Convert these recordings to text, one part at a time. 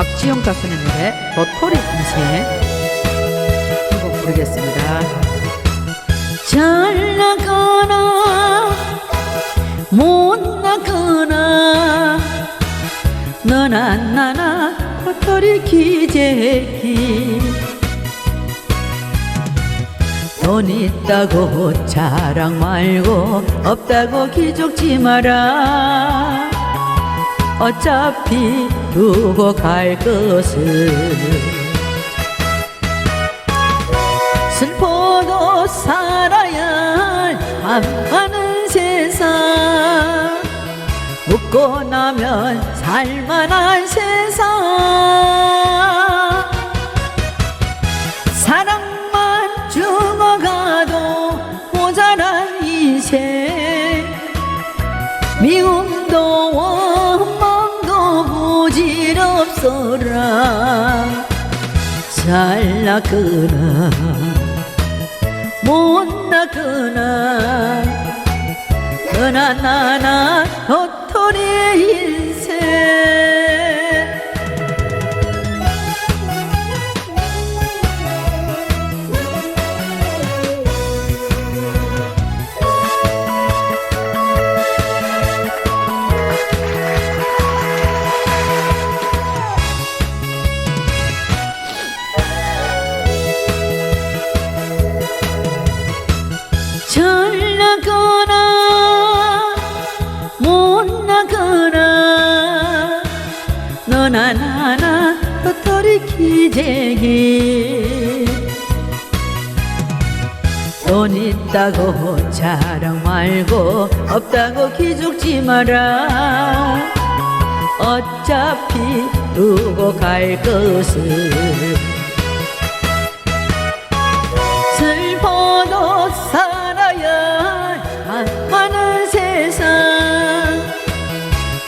박지영 가수의 노래 도토리 인생. 한곡 부르겠습니다. 잘 나가나 못 나가나 너나 나나 도토리 기재기. 돈 있다고 자랑 말고 없다고 기죽지 마라 어차피 두고 갈 것을 슬퍼도 살아야 한하는 세상. 웃고 나면 살만한 세상 잘 나거나. 못 나거나. 너나 나나 도토리 인생 너나 나나 도토리 기재기. 돈 있다고 자랑 말고 없다고 기죽지 마라. 어차피 두고 갈 것을. 슬퍼도 살아야 하는 세상.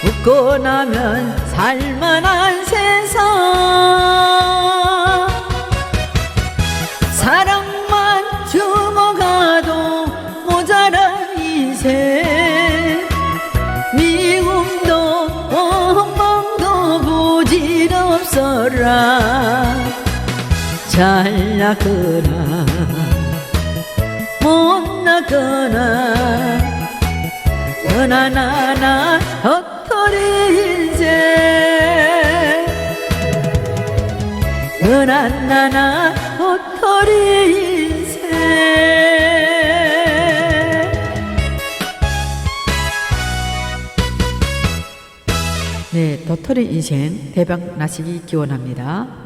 웃고 나면 살만한 세상. 사랑만 죽어가도 모자란 인생 미움도 원망도 부질없어라. 잘 나거나 못 나거나. 너나 나나 너나 나나 헛토리 인생 네, 도토리 인생 대박 나시기 기원합니다.